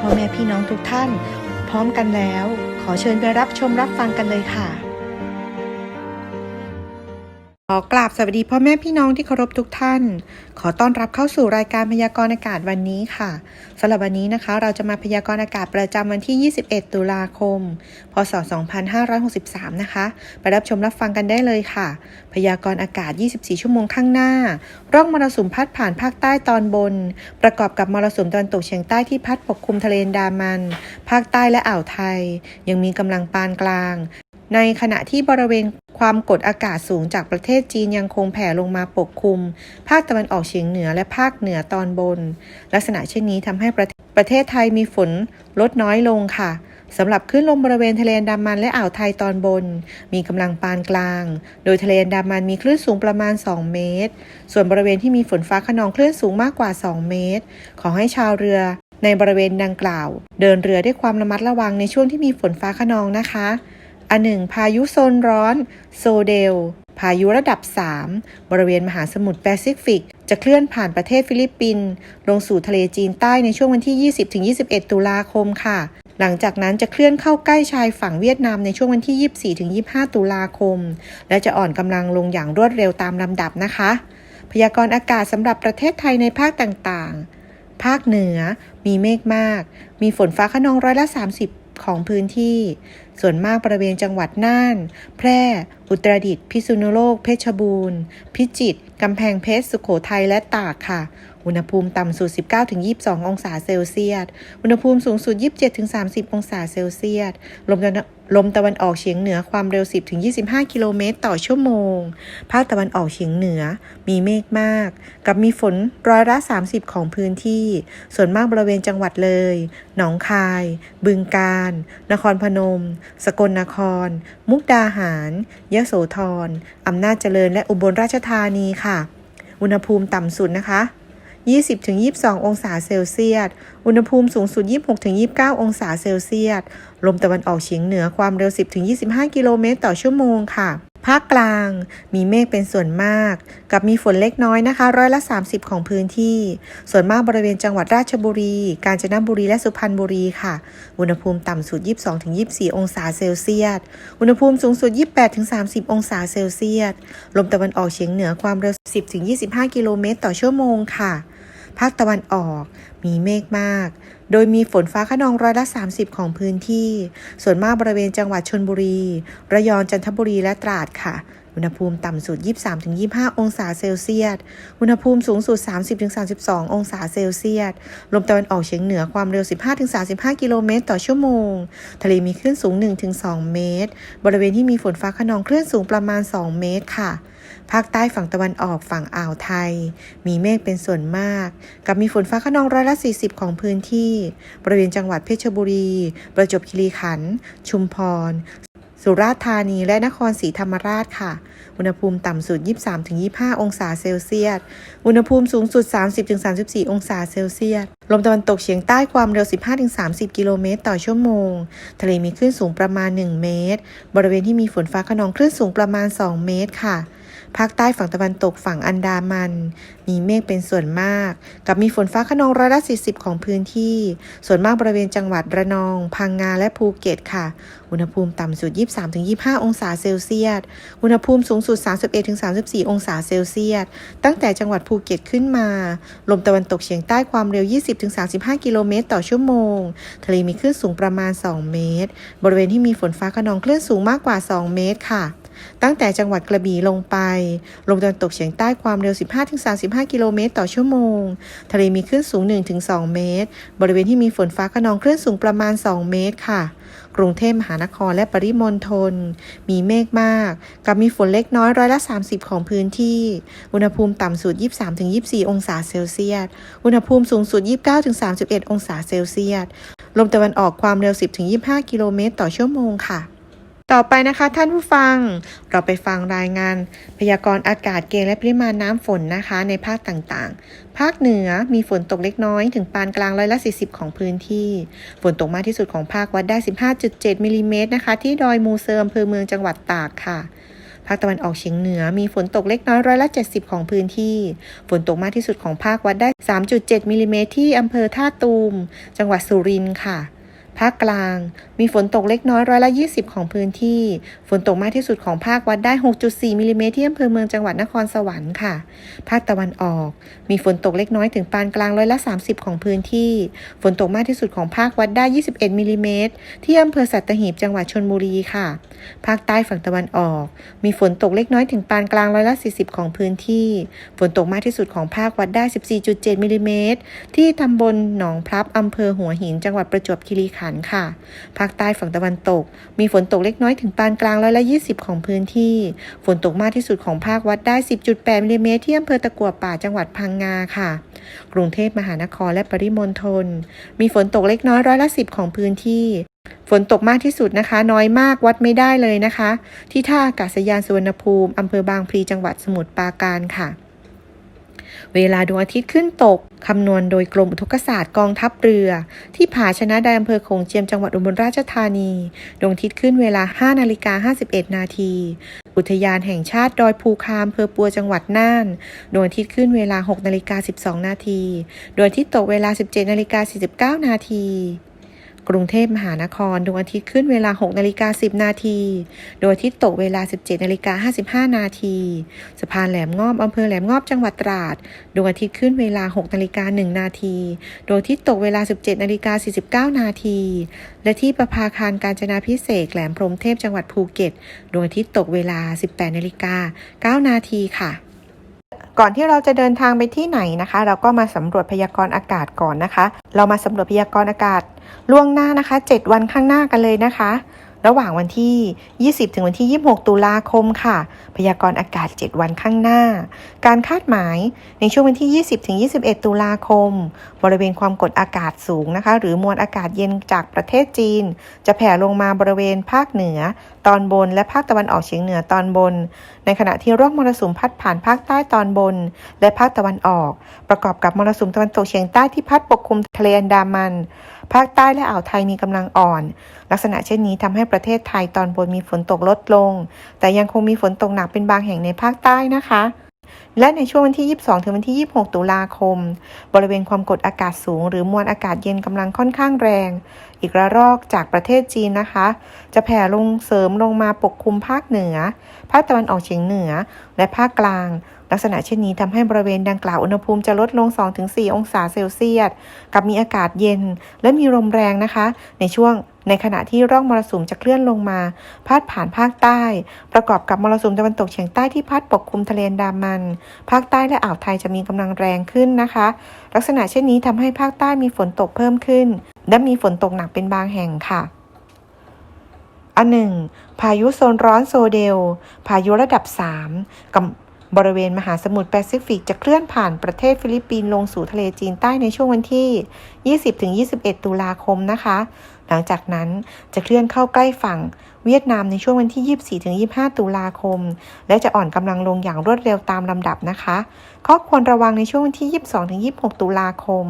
พ่อแม่พี่น้องทุกท่าน พร้อมกันแล้ว ขอเชิญไปรับชมรับฟังกันเลยค่ะ ขอกราบสวัสดีพ่อแม่พี่น้องที่เคารพทุกท่าน ขอต้อนรับเข้าสู่รายการพยากรณ์อากาศวันนี้ค่ะสำหรับวันนี้นะคะ เราจะมาพยากรณ์อากาศประจำวันที่ 21 ตุลาคม พศ 2563 นะคะ ไปรับชมรับฟังกันได้เลยค่ะ พยากรณ์อากาศ 24 ชั่วโมงข้างหน้า ร่องมรสุมพัดผ่านภาคใต้ตอนบน ประกอบกับมรสุมตะวันตกเฉียงใต้ที่พัดปกคลุมทะเลดามัน ภาคใต้และอ่าวไทย ยังมีกำลังปานกลาง ในขณะที่บริเวณความกดอากาศสูงจากประเทศจีนยังคงแผ่ลงมาปกคลุม ภาคตะวันออกเฉียงเหนือและภาคเหนือตอนบน ลักษณะเช่นนี้ทำให้ประเทศประเทศไทยมีฝนลดน้อยลงค่ะสำหรับคลื่นลมบริเวณทะเลอันดามันและอ่าวไทยตอนบน มีกำลังปานกลาง โดยทะเลอันดามันมีคลื่นสูงประมาณ 2 เมตร ส่วนบริเวณที่มีฝนฟ้าขนองคลื่นสูงมากกว่า 2 เมตร ขอให้ชาวเรือ ในบริเวณดังกล่าว เดินเรือด้วยความระมัดระวังในช่วงที่มีฝนฟ้าขนองนะคะ อันหนึ่งพายุโซนร้อนโซเดล พายุระดับ 3 บริเวณมหาสมุทรแปซิฟิก จะเคลื่อนผ่านประเทศฟิลิปปินส์ลงสู่ทะเลจีนใต้ในช่วงวันที่ 20-21 ตุลาคมค่ะ หลังจากนั้นจะเคลื่อนเข้าใกล้ชายฝั่งเวียดนามในช่วงวันที่ 24-25 ตุลาคม และจะอ่อนกำลังลงอย่างรวดเร็วตามลำดับนะคะ พยากรณ์อากาศสำหรับประเทศไทยในภาคต่างๆ ภาคเหนือมีเมฆมาก มีฝนฟ้าขนองร้อยละ 30 ของพื้นที่ ส่วนมากบริเวณจังหวัดน่าน แพร่ อุตรดิตถ์ พิษณุโลก เพชรบูรณ์ พิจิตร กำแพงเพชร สุโขทัย และตากค่ะ อุณหภูมิต่ำสุด 19-22 องศาเซลเซียส อุณหภูมิสูงสุด 27-30 องศาเซลเซียส ลมตะวัน ลมตะวันออกเฉียงเหนือความเร็ว 10-25 กิโลเมตรต่อชั่วโมง ภาคตะวันออกเฉียงเหนือ มีเมฆมาก กับมีฝนร้อยละ 30 ของพื้นที่ ส่วนมากบริเวณจังหวัดเลย หนองคาย บึงกาฬ นครพนม สกลนคร มุกดาหาร ยะโสธร อำนาจเจริญและอุบลราชธานีค่ะ อุณหภูมิต่ำสุดนะคะ 20-22 องศาเซลเซียส อุณหภูมิสูงสุด 26-29 องศาเซลเซียส ลมตะวันออกเฉียงเหนือความเร็ว 10-25 กิโลเมตรต่อชั่วโมงค่ะ ภาคกลางมีเมฆเป็นส่วนมาก กับมีฝนเล็กน้อยนะคะ ร้อยละ 30 ของพื้นที่ ส่วนมากบริเวณจังหวัดราชบุรี กาญจนบุรีและสุพรรณบุรีค่ะ อุณหภูมิต่ำสุด 22-24 องศาเซลเซียส อุณหภูมิสูงสุด 28-30 องศาเซลเซียส ลมตะวันออกเฉียงเหนือความเร็ว 10-25 กิโลเมตรต่อชั่วโมงค่ะ ภาคตะวันออก มีเมฆมาก โดยมีฝนฟ้าขนองร้อยละ 30 ของพื้นที่ ส่วนมากบริเวณจังหวัดชนบุรี ระยองจันทบุรีและตราดค่ะ อุณหภูมิต่ำสุด 23-25 องศาเซลเซียส อุณหภูมิสูงสุด 30-32 องศาเซลเซียส ลมตะวันออกเฉียงเหนือความเร็ว 15-35 กิโลเมตรต่อชั่วโมง ทะเลมีคลื่นสูง 1-2 เมตร บริเวณที่มีฝนฟ้าขนองคลื่นสูงประมาณ 2 เมตรค่ะ ภาคใต้ฝั่งตะวันออกฝั่งอ่าวไทย มีเมฆเป็นส่วนมาก กับมีฝนฟ้าขนองร้อยละ 40 ของพื้นที่ บริเวณจังหวัดเพชรบุรี ประจวบคีรีขันธ์ ชุมพร สุราษฎร์ธานีและนครศรีธรรมราชค่ะ อุณหภูมิต่ำสุด 23-25 องศาเซลเซียส อุณหภูมิสูงสุด 30-34 องศาเซลเซียส ลมตะวันตกเฉียงใต้ความเร็ว 15-30 กิโลเมตรต่อชั่วโมง ทะเลมีคลื่นสูงประมาณ 1 เมตร บริเวณที่มีฝนฟ้าขนองคลื่นสูงประมาณ 2 เมตรค่ะ ภาคใต้ฝั่งตะวันตกฝั่งอันดามัน มีเมฆเป็นส่วนมาก กับมีฝนฟ้าขนองร้อยละ40 ของพื้นที่ ส่วนมากบริเวณจังหวัดระนอง พังงาและภูเก็ตค่ะ อุณหภูมิต่ำสุด 23-25 องศาเซลเซียส อุณหภูมิสูงสุด 31-34 องศาเซลเซียส ตั้งแต่จังหวัดภูเก็ตขึ้นมา ลมตะวันตกเฉียงใต้ความเร็ว 20-35 กิโลเมตรต่อชั่วโมง ทะเลมีคลื่นสูงประมาณ 2 เมตร บริเวณที่มีฝนฟ้าขนองคลื่นสูงมากกว่า 2 เมตรค่ะ ตั้งแต่จังหวัดกระบี่ลงไป ลมตะวันตกเฉียงใต้ความเร็ว 15-35 กิโลเมตรต่อชั่วโมง ทะเลมีคลื่นสูง 1-2 เมตร บริเวณที่มีฝนฟ้าขนองคลื่นสูงประมาณ 2 เมตรค่ะ กรุงเทพมหานครและปริมณฑลมีเมฆมาก กับมีฝนเล็กน้อยร้อยละ 30 ของพื้นที่ อุณหภูมิต่ำสุด 23-24 องศาเซลเซียส อุณหภูมิสูงสุด 29-31 องศาเซลเซียส ลมตะวันออกความเร็ว 10-25 กิโลเมตรต่อชั่วโมงค่ะ ต่อไปนะคะท่านผู้ฟังเราไปฟังรายงาน พยากรณ์อากาศเกณฑ์และปริมาณน้ำฝนนะคะ ในภาคต่างๆ ภาคเหนือมีฝนตกเล็กน้อยถึงปานกลางร้อยละ 40 ของพื้นที่ ฝนตกมากที่สุดของภาควัดได้ 15.7มิลลิเมตรนะคะ ที่ดอยมูเซอร์อำเภอเมืองจังหวัดตากค่ะภาคตะวันออกเฉียงเหนือมีฝนตกเล็กน้อยร้อยละ 70 ของพื้นที่ ฝนตกมากที่สุดของภาควัดได้ 3.7มิลลิเมตรที่อำเภอท่าตูม จังหวัดสุรินทร์ค่ะ ภาคกลาง มีฝนตกเล็กน้อยร้อยละ20 ของพื้นที่ ฝนตกมากที่สุดของภาควัดได้ 6.4มิลลิเมตรที่อำเภอเมืองจังหวัดนครสวรรค์ค่ะ ภาคตะวันออก มีฝนตกเล็กน้อยถึงปานกลางร้อยละ 30 ของพื้นที่ ฝนตกมากที่สุดของภาควัดได้ 21มิลลิเมตรที่อำเภอสัตหีบจังหวัดชนบุรีค่ะ ภาคใต้ฝั่งตะวันออก มีฝนตกเล็กน้อยถึงปานกลางร้อยละ 40 ของพื้นที่ ฝนตกมากที่สุดของภาควัดได้ 14.7มิลลิเมตรที่ตำบลหนองพลับอำเภอหัวหินจังหวัดประจวบคีรีขันธ์ค่ะ ภาคใต้ฝั่งตะวันตก มีฝนตกเล็กน้อยถึงปานกลางร้อยละ20ของพื้นที่ ฝนตกมากที่สุดของภาควัดได้ 10.8มิลลิเมตรที่อำเภอตะกัวป่าจังหวัดพังงาค่ะ กรุงเทพมหานครและปริมณฑลมีฝนตกเล็กน้อยร้อยละ10ของพื้นที่ฝนตกมากที่สุดนะคะ น้อยมากวัดไม่ได้เลยนะคะ ที่ท่าอากาศยานสุวรรณภูมิอำเภอบางพลีจังหวัดสมุทรปราการค่ะ เวลาดวงอาทิตย์ขึ้นตก คำนวณโดยกรมอุทกศาสตร์กองทัพเรือ ที่ผาชนะไดอำเภอโขงเจียมจังหวัดอุบลราชธานี ดวงอาทิตย์ขึ้นเวลา 5 นาฬิกา 51 นาที อุทยานแห่งชาติดอยภูคามอำเภอปัวจังหวัดน่าน ดวงอาทิตย์ขึ้นเวลา 6 นาฬิกา 12 นาที ดวงอาทิตย์ตกเวลา 17 นาฬิกา 49 นาที กรุงเทพมหานครดวงอาทิตย์ขึ้นเวลา 6 นาฬิกา 10 นาทีดวงอาทิตย์ตกเวลา 17 นาฬิกา 55 นาที สะพานแหลมงอบอำเภอแหลมงอบจังหวัดตราด ดวงอาทิตย์ขึ้นเวลา 6 นาฬิกา 1 นาทีดวงอาทิตย์ตกเวลา 17 นาฬิกา 49 นาที และที่ประภาคารการจนาพิเศษแหลมพรมเทพจังหวัดภูเก็ต ดวงอาทิตย์ตกเวลา 18 นาฬิกา 9 นาทีค่ะ ก่อนที่เราจะเดินทางไปที่ไหนนะคะ เราก็มาสำรวจพยากรณ์อากาศก่อนนะคะ เรามาสำรวจพยากรณ์อากาศล่วงหน้านะคะ 7 วันข้างหน้ากันเลยนะคะ ระหว่างวันที่ 20 ถึงวันที่ 26 ตุลาคมค่ะ พยากรณ์อากาศ 7 วันข้างหน้า การคาดหมายในช่วงวันที่ 20 ถึง 21 ตุลาคม บริเวณความกดอากาศสูงนะคะ หรือมวลอากาศเย็นจากประเทศจีน จะแผ่ลงมาบริเวณภาคเหนือ ตอนบน และภาคตะวันออกเฉียงเหนือตอนบน ในขณะที่ร่องมรสุมพัดผ่านภาคใต้ตอนบน และภาคตะวันออก ประกอบกับมรสุมตะวันตกเฉียงใต้ที่พัดปกคลุมทะเลอันดามัน ภาคใต้และอ่าวไทยมีกำลังอ่อน ลักษณะเช่นนี้ทำให้ประเทศไทยตอนบนมีฝนตกลดลง แต่ยังคงมีฝนตกหนักเป็นบางแห่งในภาคใต้นะคะและในช่วงวันที่ 22 ถึงวันที่ 26 ตุลาคม บริเวณความกดอากาศสูง หรือมวลอากาศเย็นกำลังค่อนข้างแรง อีกระลอกจากประเทศจีนนะคะ จะแผ่ลงเสริมลงมาปกคลุมภาคเหนือ ภาคตะวันออกเฉียงเหนือ และภาคกลาง ลักษณะเช่นนี้ทำให้บริเวณดังกล่าวอุณหภูมิจะลดลง 2-4 องศาเซลเซียส กับมีอากาศเย็น และมีลมแรงนะคะ ในช่วงในขณะที่ร่องมรสุมจะเคลื่อนลงมา พาดผ่านภาคใต้ ประกอบกับมรสุมตะวันตกเฉียงใต้ที่พัดปกคลุมทะเลดามัน ภาคใต้และอ่าวไทยจะมีกำลังแรงขึ้นนะคะ ลักษณะเช่นนี้ทำให้ภาคใต้มีฝนตกเพิ่มขึ้น และมีฝนตกหนักเป็นบางแห่งค่ะอันหนึ่งพายุโซนร้อนโซเดล พายุระดับ 3กับ บริเวณมหาสมุทรแปซิฟิกจะเคลื่อนผ่านประเทศฟิลิปปินส์ลงสู่ทะเลจีนใต้ในช่วงวันที่ 20-21 ตุลาคมนะคะ หลังจากนั้นจะเคลื่อนเข้าใกล้ฝั่งเวียดนามในช่วงวันที่ 24-25 ตุลาคม และจะอ่อนกำลังลงอย่างรวดเร็วตามลำดับนะคะข้อควรระวังในช่วงวันที่ 22-26 ตุลาคม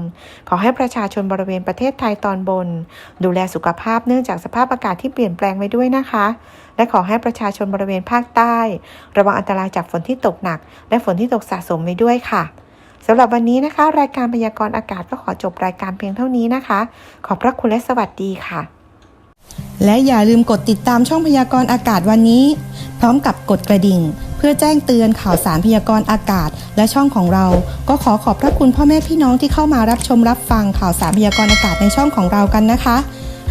ขอให้ประชาชนบริเวณประเทศไทยตอนบน ดูแลสุขภาพเนื่องจากสภาพอากาศที่เปลี่ยนแปลงไว้ด้วยนะคะ และขอให้ประชาชนบริเวณภาคใต้ ระวังอันตรายจากฝนที่ตกหนัก และฝนที่ตกสะสมไว้ด้วยค่ะ สำหรับวันนี้นะคะ รายการพยากรณ์อากาศก็ขอจบรายการเพียงเท่านี้นะคะ ขอบพระคุณและสวัสดีค่ะ และอย่าลืมกดติดตามช่องพยากรณ์อากาศวันนี้ พร้อมกับกดกระดิ่ง เพื่อแจ้งเตือนข่าวสารพยากรณ์อากาศ และช่องของเรา ก็ขอขอบพระคุณพ่อแม่พี่น้องที่เข้ามารับชมรับฟังข่าวสารพยากรณ์อากาศในช่องของเรากันนะคะ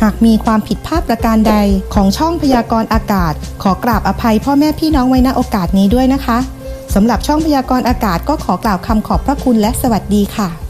หากมีความผิดพลาดประการใดของช่องพยากรณ์อากาศ ขอกราบอภัยพ่อแม่พี่น้องไว้ณโอกาสนี้ด้วยนะคะ สำหรับช่องพยากรณ์อากาศก็ขอกล่าวคำขอบพระคุณและสวัสดีค่ะ